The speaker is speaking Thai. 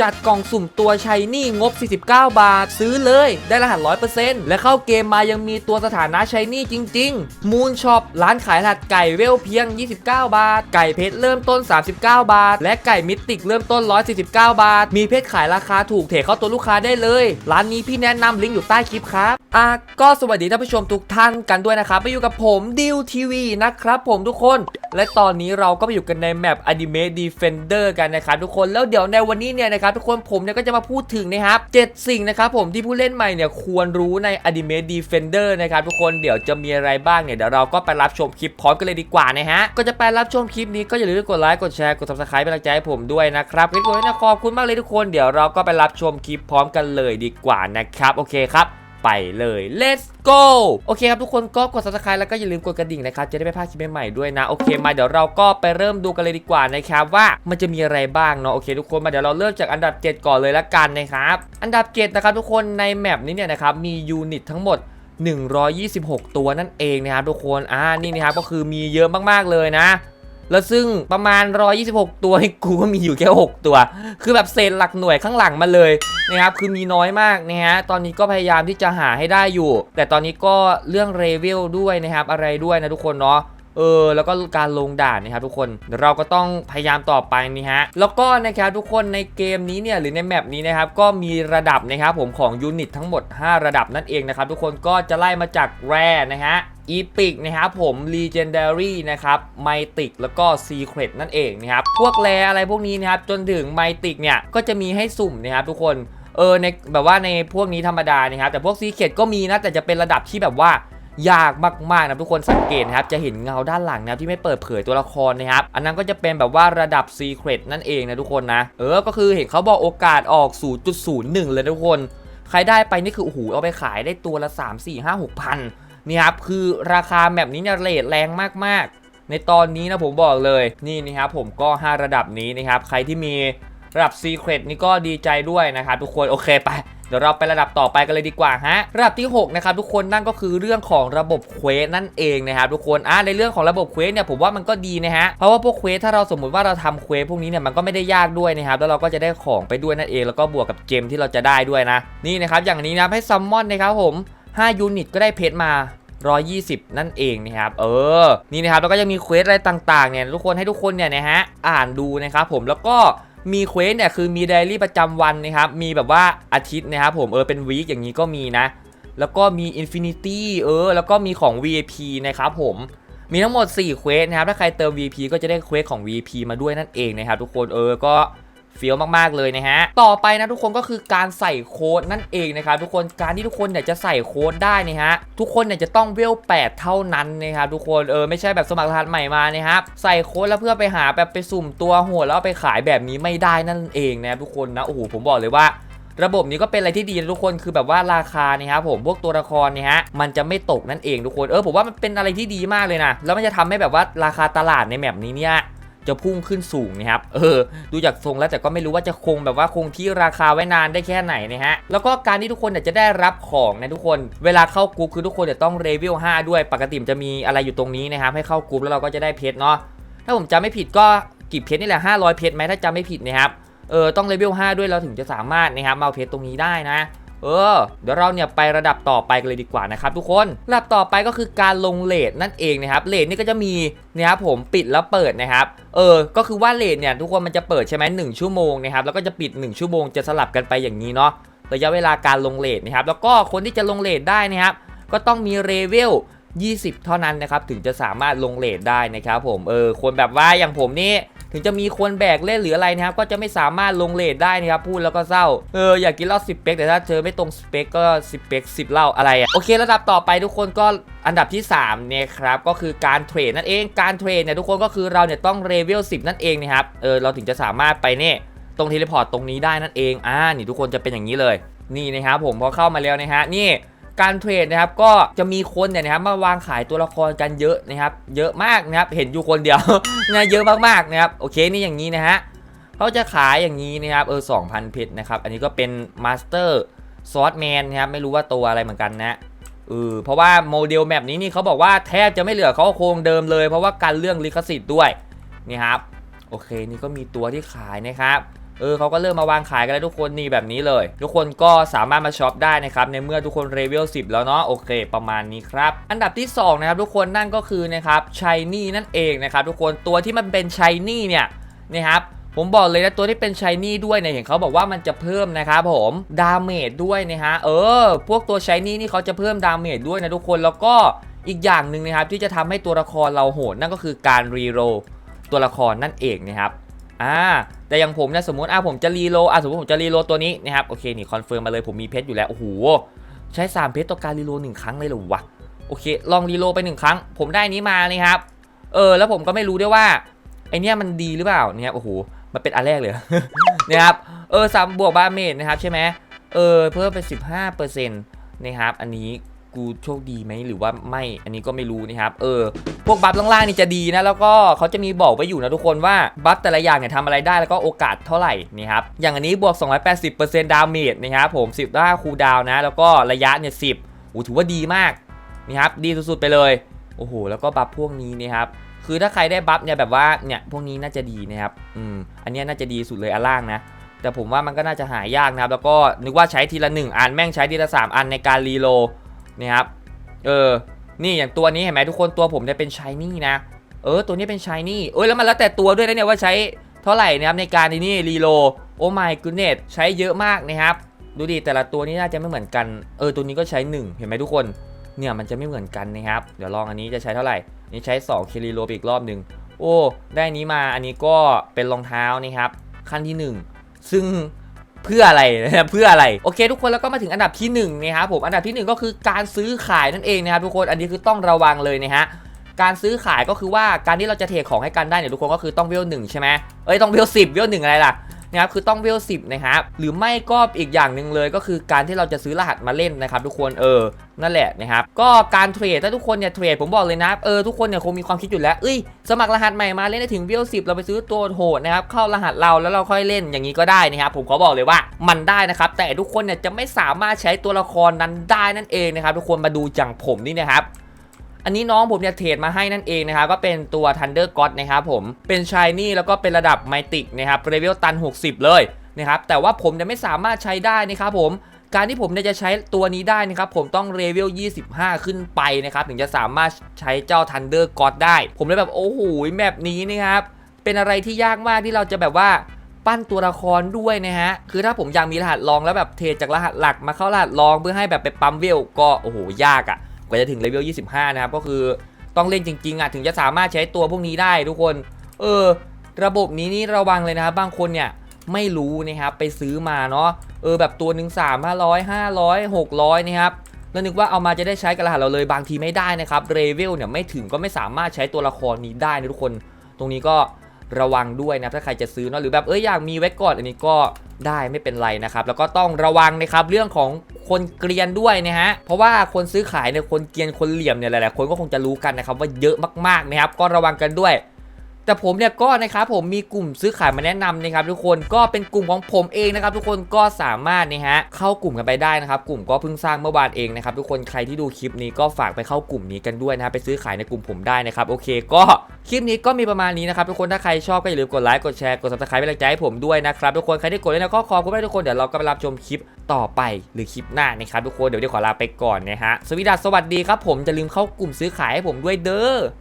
จัดกล่องสุ่มตัวชัยนี่งบ 49 บาท ซื้อเลยได้รหัส 100%และเข้าเกมมายังมีตัวสถานะชัยนี่จริง ๆ มูนช็อปร้านขายรหัสไก่เวลเพียง 29 บาท ไก่เพชรเริ่มต้น 39 บาท และไก่มิติกเริ่มต้น 149 บาท มีเพชรขายราคาถูกเทเข้าตัวลูกค้าได้เลย ร้านนี้พี่แนะนำลิงก์อยู่ใต้คลิปครับอะก็สวัสดีท่านผู้ชมทุกท่านกันด้วยนะครับไปอยู่กับผมดิวทีวีนะครับผมทุกคน และตอนนี้เราก็ไปอยู่กันในแมป Anime Defender กันนะครับทุกคนแล้วเดี๋ยวในวันนี้เนี่ยนะครับทุกคนผมเนี่ยก็จะมาพูดถึงนะครับ7สิ่งนะครับผมที่ผู้เล่นใหม่เนี่ยควรรู้ใน Anime Defender นะครับทุกคนเดี๋ยวจะมีอะไรบ้างเนี่ยเดี๋ยวเราก็ไปรับชมคลิปพร้อมกันเลยดีกว่านะฮะก็จะไปรับชมคลิปนี้ก็อย่าลืมกดไลค์กดแชร์กด subscribe เป็นกำลังใจให้ผมด้วยนะครับคลิปนี้นะขอบคุณมากเลยทุกคนเดี๋ยวเราก็ไปรับชมคลิปพร้อมกันเลยดีกว่านะครับโอเคครับ ไปเลย let's go โอเคครับทุกคนก็กด subscribe แล้วก็อย่าลืมกดกระดิ่งนะครับจะได้ไม่พลาดคลิปใหม่ๆด้วยนะโอเคมาเดี๋ยวเราก็ไปเริ่มดูกันเลยดีกว่านะครับว่ามันจะมีอะไรบ้างเนาะโอเค ทุกคนมาเดี๋ยวเราเริ่มจากอันดับ 7 ก่อนเลยละกันนะครับอันดับ7นะครับทุกคนในแมปนี้เนี่ยนะครับมียูนิตทั้งหมด126 ตัวนั่นเองนะครับทุกคน อ่า นี่นะครับ ก็คือมีเยอะมาก ๆ เลยนะ แล้วซึ่งประมาณ 126 ตัวกูก็มีอยู่แค่ 6 ตัว คือแบบเศษหลักหน่วยข้างหลังมาเลยนะครับ คือมีน้อยมากนะฮะ ตอนนี้ก็พยายามที่จะหาให้ได้อยู่ แต่ตอนนี้ก็เรื่องเรเวลด้วยนะครับ อะไรด้วยนะทุกคนเนาะเออแล้วก็การลงด่านนะครับทุกคนเราก็ต้องพยายามต่อไปนี่ฮะแล้วก็นะครับทุกคนในเกมนี้เนี่ยหรือในแมปนี้นะครับก็มีระดับนะครับผมของยูนิตทั้งหมด 5 ระดับนั่นเองนะครับทุกคนก็จะไล่มาจากแร่นะฮะ อีพิกนะครับผม Legendary นะครับ m y t h i c แล้วก็ Secret นั่นเองนะครับ พวกแรอะไรพวกนี้นะครับ จนถึง m y t h i c เนี่ย ก็จะมีให้สุ่มนะครับทุกคนเออในแบบว่าในพวกนี้ธรรมดานะครับ แต่พวก Secret ก็มีนะ แต่จะเป็นระดับที่แบบว่ายากมากๆนะทุกคนสังเกตนะครับจะเห็นเงาด้านหลังนะครับที่ไม่เปิดเผยตัวละครนะครับ อันนั้นก็จะเป็นแบบว่าระดับ Secret นั่นเองนะทุกคนนะ เออก็คือเห็นเขาบอกโอกาสออก 0.01 เลยนะทุกคน ใครได้ไปนี่คือโอ้โหเอาไปขายได้ตัวละ 3 4 5 6พัน นี่ครับคือราคาแบบนี้เนี่ยเรทแรงมากๆ ในตอนนี้นะผมบอกเลยนี่นะครับผมก็ 5 ระดับนี้นะครับใครที่มีระดับ Secret นี่ก็ดีใจด้วยนะครับทุกคนโอเคไปเดี๋ยวเราไประดับต่อไปกันเลยดีกว่าฮะระดับที่ 6 นะครับทุกคนนั่นก็คือเรื่องของระบบเควสนั่นเองนะครับทุกคนอ่าในเรื่องของระบบเควสเนี่ยผมว่ามันก็ดีนะฮะเพราะว่าพวกเควสถ้าเราสมมุติว่าเราทำเควสพวกนี้เนี่ยมันก็ไม่ได้ยากด้วยนะครับแล้วเราก็จะได้ของไปด้วยนั่นเอง แล้วก็บวกกับเจมที่เราจะได้ด้วยนะ นี่นะครับอย่างนี้นะให้ซัมมอนนะครับผม5ยูนิตก็ได้เพชรมา 120 นั่นเองนะครับ เออ นี่นะครับ แล้วก็ยังมีเควสอะไรต่างๆ เนี่ย ทุกคนให้ทุกคนเนี่ยนะฮะ อ่านดูนะครับผม แล้วก็มีเควสเนี่ยคือมีไดอารี่ประจำวันนะครับ มีแบบว่าอาทิตย์นะครับผม เออ เป็นวีคอย่างนี้ก็มีนะ แล้วก็มี Infinity เออ แล้วก็มีของ VIP นะครับผมมีทั้งหมด4เควสนะครับ ถ้าใครเติม VIP ก็จะได้เควสของ VIP มาด้วยนั่นเองนะครับทุกคน เออ ก็ เฟี้ยวมากๆเลยนะฮะ ต่อไปนะทุกคนก็คือการใส่โค้ดนั่นเองนะครับทุกคนการที่ทุกคนเนี่ยจะใส่โค้ดได้นะฮะทุกคนเนี่ยจะต้องเวล8 เท่านั้นนะครับทุกคนเออไม่ใช่แบบสมัครรหัสใหม่มานะครับใส่โค้ดแล้วเพื่อไปหาแบบไปสุ่มตัวโหดแล้วไปขายแบบนี้ไม่ได้นั่นเองนะครับทุกคนนะโอ้โหผมบอกเลยว่าระบบนี้ก็เป็นอะไรที่ดีนะทุกคนคือแบบว่าราคาเนี่ยครับผมพวกตัวละครเนี่ยฮะมันจะไม่ตกนั่นเองทุกคนเออผมว่ามันเป็นอะไรที่ดีมากเลยนะแล้วมันจะทำให้แบบว่าราคาตลาดในแมปนี้เนี่ย จะพุ่งขึ้นสูงนะครับ เออ ดูจากทรงแล้วแต่ก็ไม่รู้ว่าจะคงแบบว่าคงที่ราคาไว้นานได้แค่ไหนนะฮะ แล้วก็การที่ทุกคนเนี่ยจะได้รับของนะทุกคน เวลาเข้ากรุ๊ปคือทุกคนจะต้องเลเวล5ด้วย ปกติจะมีอะไรอยู่ตรงนี้นะครับให้เข้ากรุ๊ปแล้วเราก็จะได้เพชรเนาะ ถ้าผมจำไม่ผิดก็กี่เพชรนี่แหละ500เพชรไหมถ้าจำไม่ผิดนะครับ เออต้องเลเวล5ด้วยเราถึงจะสามารถนะครับเอาเพชรตรงนี้ได้นะ เออ เดี๋ยวเราเนี่ยไประดับต่อไปกันเลยดีกว่านะครับทุกคนระดับต่อไปก็คือการลงเลทนั่นเองนะครับเลทนี่ก็จะมีนะครับผมปิดแล้วเปิดนะครับเออ ก็คือว่าเลทเนี่ยทุกคนมันจะเปิดใช่ไหมหนึ่งชั่วโมงนะครับแล้วก็จะปิด 1 ชั่วโมงจะสลับกันไปอย่างนี้เนาะระยะเวลาการลงเลทนะครับแล้วก็คนที่จะลงเลทได้นะครับก็ต้องมีเลเวล20 เท่านั้นนะครับถึงจะสามารถลงเลทได้นะครับผมเออคนแบบว่าอย่างผมนี่ ถึงจะมีคนแบกเล่นหรืออะไรนะครับก็จะไม่สามารถลงเลทได้นะครับพูดแล้วก็เศร้าเอออยากกินเหล้า10เป๊กแต่ถ้าเจอไม่ตรงสเปคก็ 10เป๊ก10เหล้าอะไรอะโอเคระดับต่อไปทุกคนก็อันดับที่3เนี่ยครับก็คือการเทรดนั่นเองการเทรดเนี่ยทุกคนก็คือเราเนี่ยต้องเลเวล10 นั่นเองนะครับเออเราถึงจะสามารถไปเนี่ยตรงเทเลพอร์ตตรงนี้ได้นั่นเองอ่านี่ทุกคนจะเป็นอย่างนี้เลย นี่นะครับผมพอเข้ามาแล้วนะฮะนี่ การเทรดนะครับก็จะมีคนเนี่ยนะครับมาวางขายตัวละครกันเยอะนะครับเยอะมากนะครับเห็นอยู่คนเดียวนะเยอะมากๆนะครับโอเคนี่อย่างนี้นะฮะเขาจะขายอย่างนี้นะครับเออ2,000เพชรนะครับอันนี้ก็เป็นมาสเตอร์ซอสแมนนะครับไม่รู้ว่าตัวอะไรเหมือนกันนะเออเพราะว่าโมเดลแมปนี้นี่เขาบอกว่าแทบจะไม่เหลือเขาโครงเดิมเลย เพราะว่าการเรื่องลิขสิทธิ์ด้วยนี่ครับโอเคนี่ก็มีตัวที่ขายนะครับ เออเขาก็เริ่มมาวางขายกันแล้วทุกคนนี่แบบนี้เลย ทุกคนก็สามารถมาช็อปได้นะครับในเมื่อทุกคนเลเวล10 แล้วเนาะโอเค ประมาณนี้ครับอันดับที่สองนะครับทุกคนนั่นก็คือนะครับชายนี่นั่นเองนะครับทุกคนตัวที่มันเป็นชายนี่เนี่ยนะครับผมบอกเลยนะตัวที่เป็นชายนี่ด้วยเนี่ยเห็นเขาบอกว่ามันจะเพิ่มนะครับผมดาเมจด้วยนะฮะเออ พวกตัวชายนี่นี่เขาจะเพิ่มดาเมจด้วยนะทุกคนแล้วก็อีกอย่างหนึ่งนะครับที่จะทำให้ตัวละครเราโหดนั่นก็คือการรีโรตัวละครนั่นเองนะครับ อ่าแต่อย่างผมเนี่ยสมมติอ่าผมจะรีโลอ่าสมมติผมจะรีโลตัวนี้นะครับโอเคนี่คอนเฟิร์มมาเลยผมมีเพชรอยู่แล้วโอ้โหใช้ 3 เพชรต่อการรีโลหนึ่งครั้งเลยหรอวะโอเค ลองรีโลไปหนึ่งครั้ง ผมได้นี้มานี่ครับ เออ แล้วผมก็ไม่รู้ด้วยว่าไอเนี้ยมันดีหรือเปล่าเนี่ยโอ้โหมันเป็นอันแรกเลยนะครับเออสามบวกบาเมจนะครับใช่ไหมเออเพิ่มไป 15เปอร์เซ็นต์นะครับอันนี้ กูโชคดีไหมหรือว่าไม่อันนี้ก็ไม่รู้นะครับเออพวกบัฟล่างๆนี่จะดีนะแล้วก็เขาจะมีบอกไว้อยู่นะทุกคนว่าบัฟแต่ละอย่างเนี่ยทำอะไรได้แล้วก็โอกาสเท่าไหร่นี่ครับอย่างอันนี้บวก 280%ดาเมจนะครับผม10ได้คูลดาวนะ แล้วก็ระยะเนี่ย10โอ้ถือว่าดีมากนี่ครับดีสุดๆไปเลยโอ้โหแล้วก็บัฟพวกนี้นะครับคือถ้าใครได้บัฟเนี่ยแบบว่าเนี่ยพวกนี้น่าจะดีนะครับอืมอันนี้น่าจะดีสุดเลยอันล่างนะแต่ผมว่ามันก็น่าจะหายากนะครับแล้วก็นึกว่าใช้ทีละหนึ่งอันแม่งใช้ทีละสามอันในการรีโหล นะครับ เออ นี่อย่างตัวนี้เห็นไหมทุกคนตัวผมเนี่ยเป็นชายนี่นะ เออ ตัวนี้เป็นชายนี่ เอ้ยแล้วมันแล้วแต่ตัวด้วยนะเนี่ยว่าใช้เท่าไหร่นะครับในการที่นี่รีโล โอ้ my goodness ใช้เยอะมากนะครับ ดูดิแต่ละตัวนี่น่าจะไม่เหมือนกัน เออตัวนี้ก็ใช้หนึ่งเห็นไหมทุกคน เนี่ยมันจะไม่เหมือนกันนะครับ เดี๋ยวลองอันนี้จะใช้เท่าไหร่ นี่ใช้2คิริโลอีกรอบหนึ่งโอ้ ได้นี้มาอันนี้ก็เป็นรองเท้านี่ครับขั้นที่ 1 ซึ่ง เพื่ออะไรนะครับเพื่ออะไรโอเค ทุกคนแล้วก็มาถึงอันดับที่1นะครับผมอันดับทีหนึ่1 ก็คือการซื้อขายนั่นเองนะครับทุกคนอันนี้คือต้องระวังเลยนะฮะการซื้อขายก็คือว่าการที่เราจะเทรดของให้กันได้เนี่ยทุกคนก็คือต้องเวลหนึ่งใช่ไหมเอ้ยต้องเวลสิบเวลหนึ่งอะไรล่ะ นะครับคือต้องเวลสิบนะครับหรือไม่ก็อีกอย่างหนึ่งเลยก็คือการที่เราจะซื้อรหัสมาเล่นนะครับทุกคนเออนั่นแหละนะครับก็การเทรดถ้าทุกคนเนี่ยเทรดผมบอกเลยนะเออทุกคนเนี่ยคงมีความคิดอยู่แล้วเอ้ยสมัครรหัสใหม่มาเล่นได้ถึงเวลสิบเราไปซื้อตัวโหดนะครับเข้ารหัสเราแล้วเราค่อยเล่นอย่างนี้ก็ได้นะครับผมขอบอกเลยว่ามันได้นะครับแต่ทุกคนเนี่ยจะไม่สามารถใช้ตัวละครนั้นได้นั่นเองนะครับทุกคนมาดูจังผมนี่นะครับ อันนี้น้องผมเนี่ยเทรดมาให้นั่นเองนะครับก็เป็นตัว Thunder God นะครับผมเป็นชายนี่แล้วก็เป็นระดับไมติกนะครับเลเวลตัน 60 เลยนะครับแต่ว่าผมเนี่ยไม่สามารถใช้ได้นะครับผมการที่ผมจะใช้ตัวนี้ได้นะครับผมต้องเลเวล 25 ขึ้นไปนะครับถึงจะสามารถใช้เจ้า Thunder God ได้ ผมเลยแบบโอ้โหแบบนี้นะครับเป็นอะไรที่ยากมากที่เราจะแบบว่าปั้นตัวละครด้วยนะฮะ คือถ้าผมอยากมีรหัสรองแล้วแบบเทจากรหัสหลักมาเข้ารหัสรองเพื่อให้แบบไปปั๊มเวลก็โอ้โหยากอะ่ะ กว่าจะถึงเลเวล 25 นะครับ ก็คือต้องเล่นจริงๆอะถึงจะสามารถใช้ตัวพวกนี้ได้ทุกคน เออ ระบบนี้นี่ระวังเลยนะครับ บางคนเนี่ยไม่รู้นะครับไปซื้อมาเนาะเออแบบตัวหนึ่งสามห้าร้อยห้าร้อยหกร้อยนะครับแล้วนึกว่าเอามาจะได้ใช้กับรหัสเราเลยบางทีไม่ได้นะครับเรเวลเนี่ยไม่ถึงก็ไม่สามารถใช้ตัวละครนี้ได้นะทุกคน ตรงนี้ก็ ระวังด้วยนะถ้าใครจะซื้อเนาะหรือแบบเอ้ยอยากมีไว้ก่อนอันนี้ก็ได้ไม่เป็นไรนะครับ แล้วก็ต้องระวังนะครับเรื่องของคนเกรียนด้วยนะฮะเพราะว่าคนซื้อขายเนี่ยคนเกรียนคนเหลี่ยมเนี่ยหลายๆคนก็คงจะรู้กันนะครับว่าเยอะมากๆนะครับก็ระวังกันด้วย แต่ผมเนี่ยก็นะครับผมมีกลุ่มซื้อขายมาแนะนำนะครับทุกคนก็เป็นกลุ่มของผมเองนะครับทุกคนก็สามารถนะฮะเข้ากลุ่มกันไปได้นะครับกลุ่มก็เพิ่งสร้างเมื่อวานเองนะครับทุกคนใครที่ดูคลิปนี้ก็ฝากไปเข้ากลุ่มนี้กันด้วยนะครับไปซื้อขายในกลุ่มผมได้นะครับโอเคก็คลิปนี้ก็มีประมาณนี้นะครับทุกคนถ้าใครชอบก็อย่าลืมกดไลค์กดแชร์กด subscribe เป็นกำลังใจให้ผมด้วยนะครับทุกคนใครที่กดแล้วก็ขอบคุณมากทุกคนเดี๋ยวเราก็ไปรับชมคลิปต่อไปหรือคลิปหน้านะครับทุกคนเดี๋ยวเดี๋ยวขอลาไปก่อนนะฮะสวัสดีครับผมจะลืมเข้ากลุ่มซื้อขายให้ผมด้วยเด้อ